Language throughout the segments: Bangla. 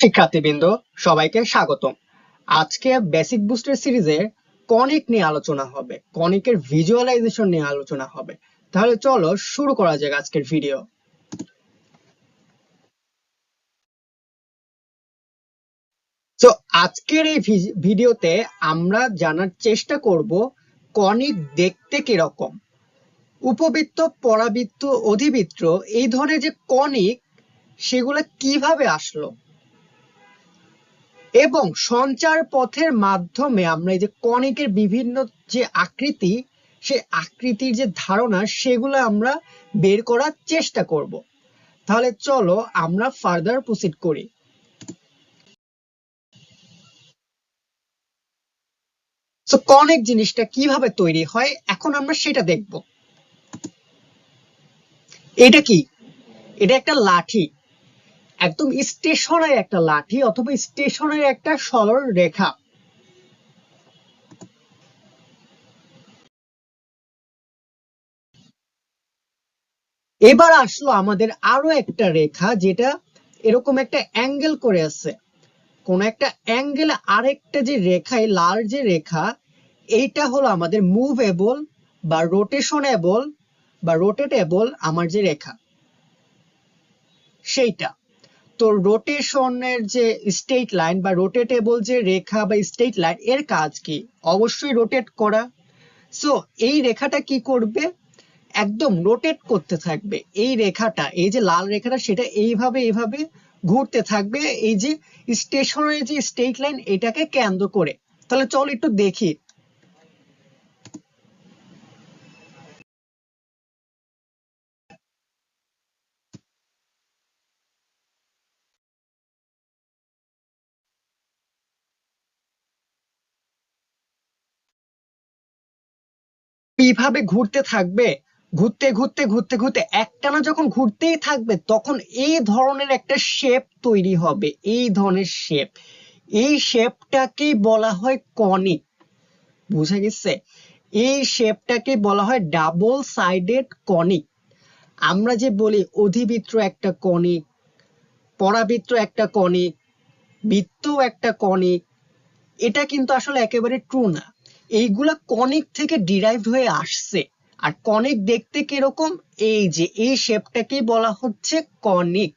শিক্ষার্থীবৃন্দ, সবাইকে স্বাগতম। আজকে বেসিক বুস্টার সিরিজে কনিক নিয়ে আলোচনা হবে কনিকের ভিজুয়ালাইজেশন নিয়ে আলোচনা হবে। তাহলে চলো শুরু করা যাক আজকের ভিডিও তো আজকের এই ভিডিওতে আমরা জানার চেষ্টা করব কনিক দেখতে কীরকম। উপবৃত্ত, পরাবৃত্ত, অধিবৃত্ত, এই ধরনের যে কনিক সেগুলো কীভাবে আসলো? এবং সঞ্চার পথের মাধ্যমে আমরা এই যে কণিকের বিভিন্ন যে আকৃতি সে আকৃতির যে ধারণা, সেগুলো আমরা বের করার চেষ্টা করব। তাহলে চলো আমরা ফার্দার প্রসিড করি। তো কনিক জিনিসটা কীভাবে তৈরি হয়? এখন আমরা সেটা দেখব। এটা কি? এটা একটা লাঠি। একদম স্টেশনের একটা লাঠি অথবা স্টেশনের একটা সরল রেখা। এবার আসলো আমাদের আরও একটা রেখা যেটা এরকম একটা অ্যাঙ্গেল করে আছে। কোন একটা অ্যাঙ্গেল আরেকটা যে রেখা লাল যে রেখা, এইটা হলো আমাদের মুভেবল বা রোটেশনেবল বা রোটেটেবল আমার যে রেখা, সেইটা। তো রোটেশনের যে স্টেট লাইন বা রোটেটেবল যে রেখা বা স্টেট লাইন এর কাজ কি? অবশ্যই রোটেট করা। সো এই রেখাটা কি করবে? একদম রোটেট করতে থাকবে। এই রেখাটা, এই যে লাল রেখাটা, সেটা এইভাবে এইভাবে ঘুরতে থাকবে। এই যে স্টেশনের যে স্টেট লাইন এটাকে কেন্দ্র করে। তাহলে চল একটু দেখি। এইভাবে ঘুরতে থাকবে? ঘুরতে ঘুরতে ঘুরতে ঘুরতে একটানা যখন ঘুরতেই থাকবে, তখন এই ধরনের একটা শেপ তৈরি হবে। এই ধরনের শেপ এই শেপটাকেই বলা হয় কনিক। বুঝা গেছে? এই শেপটাকে বলা হয় ডাবল সাইডেড কনিক। আমরা যে বলি, অধিবৃত্ত একটা কনিক, পরাবৃত্ত একটা কনিক বৃত্ত একটা কনিক, এটা কিন্তু আসলে একেবারে ট্রু না। এইগুলা কনিক থেকে ডিরাইভ হয়ে আসছে। আর কনিক দেখতে কীরকম? এই যে, এই শেপটাকেই বলা হচ্ছে কনিক।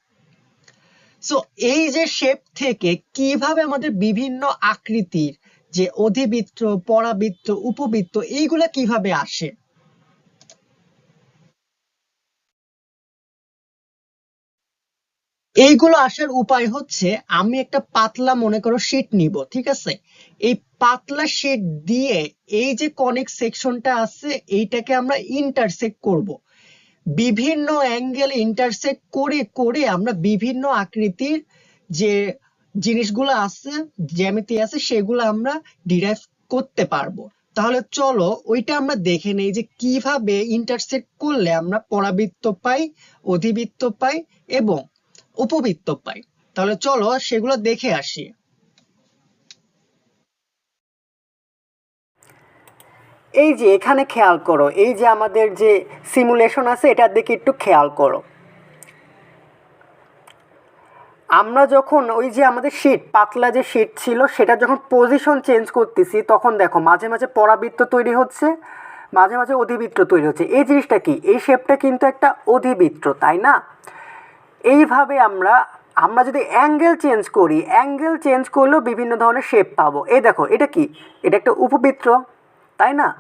সো এই যে শেপ থেকে কীভাবে আমাদের বিভিন্ন আকৃতির যে অধিবৃত্ত, পরাবৃত্ত, উপবৃত্ত, এইগুলা কীভাবে আসে? এইগুলো আসার উপায় হচ্ছে আমি একটা পাতলা, মনে করো শীট নিব, ঠিক আছে? এই পাতলা শীট দিয়ে এই যে কনিক সেকশনটা আছে, এইটাকে আমরা ইন্টারসেক্ট করব। বিভিন্ন অ্যাঙ্গেল ইন্টারসেক্ট করে করে আমরা বিভিন্ন আকৃতির যে জিনিসগুলো আছে, জ্যামিতি আছে, সেগুলো আমরা ডিরাইভ করতে পারব। তাহলে চলো, ওইটা আমরা দেখে নেই যে কীভাবে ইন্টারসেক্ট করলে আমরা পরাবৃত্ত পাই, অধিবৃত্ত পাই, এবং উপবৃত্ত পাই। তাহলে চলো সেগুলো দেখে আসি। এই যে এখানে খেয়াল করো, এই যে আমাদের যে সিমুলেশন আছে, এটার দিকে একটু খেয়াল করো। আমরা যখন ওই যে আমাদের শীট পাতলা যে শীট ছিল, সেটা যখন পজিশন চেঞ্জ করতেছি, তখন দেখো মাঝে মাঝে পরাবৃত্ত তৈরি হচ্ছে, মাঝে মাঝে অধিবৃত্ত তৈরি হচ্ছে। এই জিনিসটা কি? এই শেপটা কিন্তু একটা অধিবৃত্ত, তাই না? এইভাবে আমরা আমরা যদি অ্যাঙ্গেল চেঞ্জ করি অ্যাঙ্গেল চেঞ্জ করলেও বিভিন্ন ধরনের শেপ পাবো। এই দেখো, এটা কি? এটা একটা উপবৃত্ত, তাই না?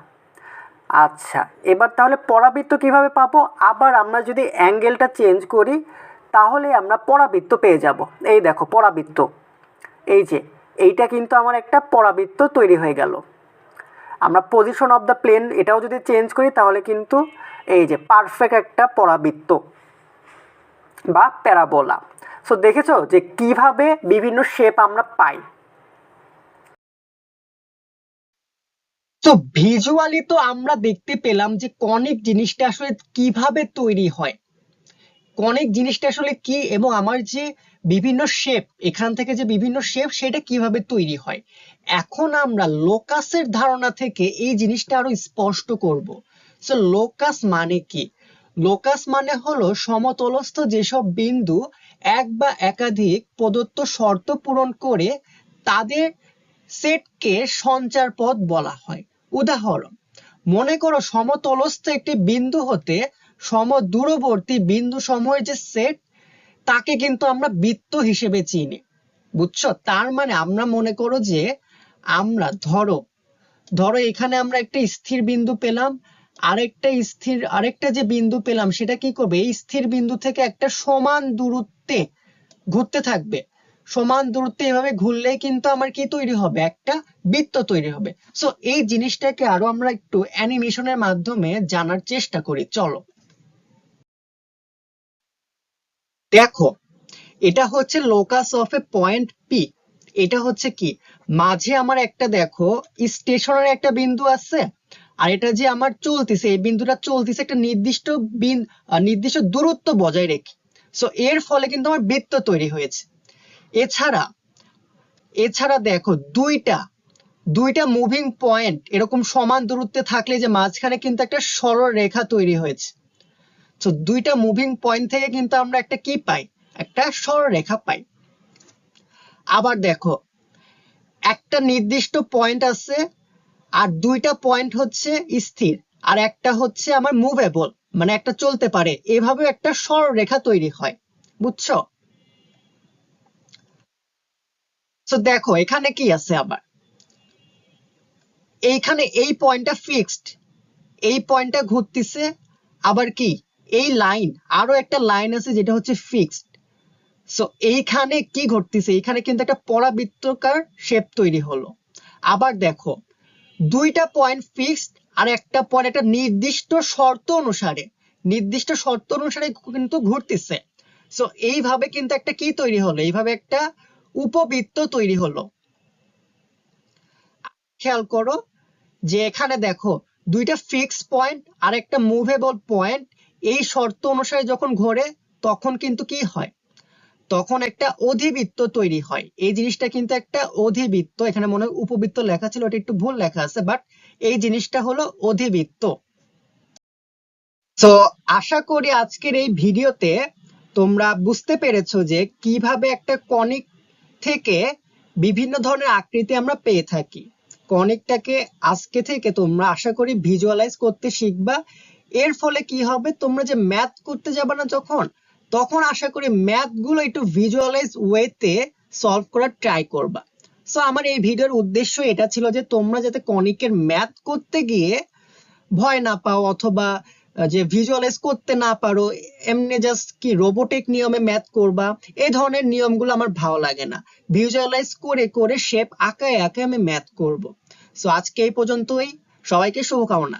আচ্ছা এবার তাহলে পরাবৃত্ত কীভাবে পাবো? আবার আমরা যদি অ্যাঙ্গেলটা চেঞ্জ করি, তাহলে আমরা পরাবৃত্ত পেয়ে যাব। এই দেখো, পরাবৃত্ত। এই যে, এইটা কিন্তু আমার একটা পরাবৃত্ত তৈরি হয়ে গেল। আমরা পজিশন অফ দ্য প্লেন এটাও যদি চেঞ্জ করি, তাহলে কিন্তু এই যে পারফেক্ট একটা পরাবৃত্ত। বা প্যারাবোলা। সো দেখেছ যে কীভাবে বিভিন্ন শেপ আমরা পাই। তো ভিজুয়ালি তো আমরা দেখতে পেলাম যে কনিক জিনিসটা আসলে কীভাবে তৈরি হয়। কনিক জিনিসটা আসলে কি এবং আমার যে বিভিন্ন শেপ এখান থেকে যে বিভিন্ন শেপ সেটা কীভাবে তৈরি হয়। এখন আমরা লোকাসের ধারণা থেকে এই জিনিসটা আরও স্পষ্ট করব। সো লোকাস মানে কি? লোকাস মানে হলো সমতলস্থ যেসব বিন্দু এক বা একাধিক প্রদত্ত শর্ত পূরণ করে তাদের সেটকে সঞ্চার পথ বলা হয়। উদাহরণ, মনে করো সমতলস্থ একটি বিন্দু হতে সমদূরবর্তী বিন্দু সমূহের যে সেট, তাকে কিন্তু আমরা বৃত্ত হিসেবে চিনি। বুঝছ? তার মানে আমরা মনে করো যে আমরা ধরো ধরো এখানে আমরা একটা স্থির বিন্দু পেলাম আরেকটা স্থির, আরেকটা যে বিন্দু পেলাম, সেটা কি করবে? এই স্থির বিন্দু থেকে একটা সমান দূরত্বে ঘুরতে থাকবে। সমান দূরত্বে এভাবে ঘুরলেই কিন্তু আমার কি তৈরি হবে? একটা বৃত্ত তৈরি হবে। সো এই জিনিসটাকে আরও আমরা একটু অ্যানিমেশনের মাধ্যমে জানার চেষ্টা করি। চলো। দেখো, এটা হচ্ছে locus of a point P এটা হচ্ছে কি? মাঝে আমার একটা, দেখো স্টেশনের একটা বিন্দু আছে। আর এটা যে আমার চলতেছে, এই বিন্দুটা চলতেছে একটা নির্দিষ্ট বিন নির্দিষ্ট দূরত্ব বজায় রেখে। সো এর ফলে কিন্তু আমার বৃত্ত তৈরি হয়েছে। এছাড়া এছাড়া দেখো, দুইটা দুইটা মুভিং পয়েন্ট এরকম সমান দূরত্বে থাকলে যে মাঝখানে কিন্তু একটা সরল রেখা তৈরি হয়েছে। তো দুইটা মুভিং পয়েন্ট থেকে কিন্তু আমরা একটা কি পাই? একটা সরলরেখা পাই। আবার দেখো, একটা নির্দিষ্ট পয়েন্ট আছে আর দুইটা পয়েন্ট হচ্ছে স্থির, আর একটা হচ্ছে আমার মুভেবল মানে একটা চলতে পারে। এভাবে একটা সরলরেখা তৈরি হয়, বুঝছ? তো দেখো, এখানে কি আছে আবার? এইখানে এই পয়েন্টটা ফিক্সড এই পয়েন্টটা ঘুরতেছে, আবার কি? এই লাইন আরও একটা লাইন আছে যেটা হচ্ছে ফিক্সড সো এইখানে কি ঘটতেছে এইখানে কিন্তু একটা পরাবৃত্তকার শেপ তৈরি হলো। আবার দেখো দুইটা পয়েন্ট ফিক্সড আর একটা পয়েন্ট একটা নির্দিষ্ট শর্ত অনুসারে। নির্দিষ্ট শর্ত অনুসারে কিন্তু ঘুরতেছে। সো এইভাবে কিন্তু একটা কি তৈরি হলো? এইভাবে একটা উপবৃত্ত তৈরি হলো। খেয়াল করো যে এখানে দেখো, দুইটা ফিক্স পয়েন্ট আর একটা মুভেবল পয়েন্ট এই শর্ত অনুসারে যখন ঘোরে, তখন কিন্তু কি হয়? তখন একটা অধিবৃত্ত তৈরি হয়। এই জিনিসটা কিন্তু একটা অধিবৃত্ত। এখানে মনে হয় উপবৃত্ত লেখা ছিল, ওটা একটু ভুল লেখা আছে বাট এই জিনিসটা হলো অধিবৃত্ত। তো আশা করি আজকের এই ভিডিওতে তোমরা বুঝতে পেরেছ যে কীভাবে একটা কনিক থেকে বিভিন্ন ধরনের আকৃতি আমরা পেয়ে থাকি। কনিকটাকে আজকে থেকে তোমরা আশা করি ভিজুয়ালাইজ করতে শিখবা। এর ফলে কি হবে? তোমরা যে ম্যাথ করতে যাবে না যখন তখন আশা করি ম্যাথগুলো একটু ভিজুয়ালাইজ ওয়েতে সলভ করার ট্রাই করবা। সো আমার এই ভিডিওর উদ্দেশ্য এটা ছিল যে তোমরা যাতে কনিকের ম্যাথ করতে গিয়ে ভয় না পাও অথবা যে ভিজুয়ালাইজ করতে না পারো, এমনি জাস্ট কি রোবোটিক নিয়মে ম্যাথ করবা, এই ধরনের নিয়মগুলো আমার ভালো লাগে না। ভিজুয়ালাইজ করে করে শেপ আঁকায় আঁকায় আমি ম্যাথ করব। সো আজকে এই পর্যন্তই। সবাইকে শুভকামনা।